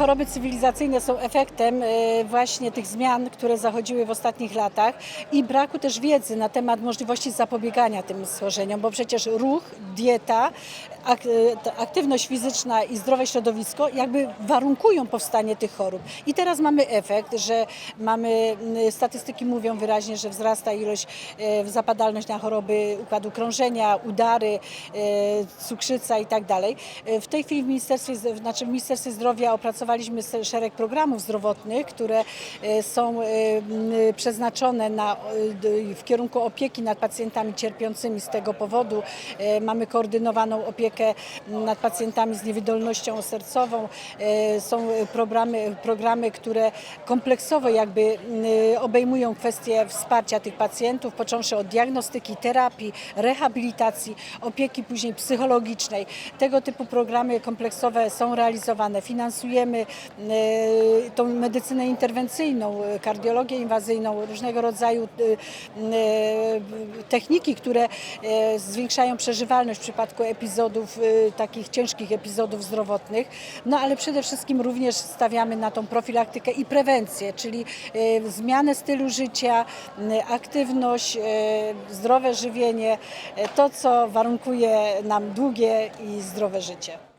choroby cywilizacyjne są efektem e, właśnie tych zmian, które zachodziły w ostatnich latach i braku też wiedzy na temat możliwości zapobiegania tym schorzeniom, bo przecież ruch, dieta, aktywność fizyczna i zdrowe środowisko jakby warunkują powstanie tych chorób. I teraz mamy efekt, że mamy, m, statystyki mówią wyraźnie, że wzrasta ilość, e, zapadalność na choroby układu krążenia, udary, e, cukrzyca i tak dalej. W tej chwili w Ministerstwie, znaczy w Ministerstwie Zdrowia opracowaliśmy szereg programów zdrowotnych, które są przeznaczone na, w kierunku opieki nad pacjentami cierpiącymi z tego powodu. Mamy koordynowaną opiekę nad pacjentami z niewydolnością sercową. E, Są e, programy, programy które kompleksowo jakby m, obejmują kwestie wsparcia tych pacjentów, począwszy od diagnostyki, terapii, rehabilitacji, opieki później psychologicznej. Tego typu programy kompleksowe są realizowane. Finansujemy e, tą medycynę interwencyjną, e, kardiologię inwazyjną, różnego rodzaju e, e, techniki, które e, zwiększają przeżywalność w przypadku epizodów, e, takich ciężkich epizodów zdrowotnych. No ale przede wszystkim również stawiamy na tą profilaktykę i prewencję, czyli e, zmianę stylu życia, m, aktywność, zdrowe żywienie, to co warunkuje nam długie i zdrowe życie.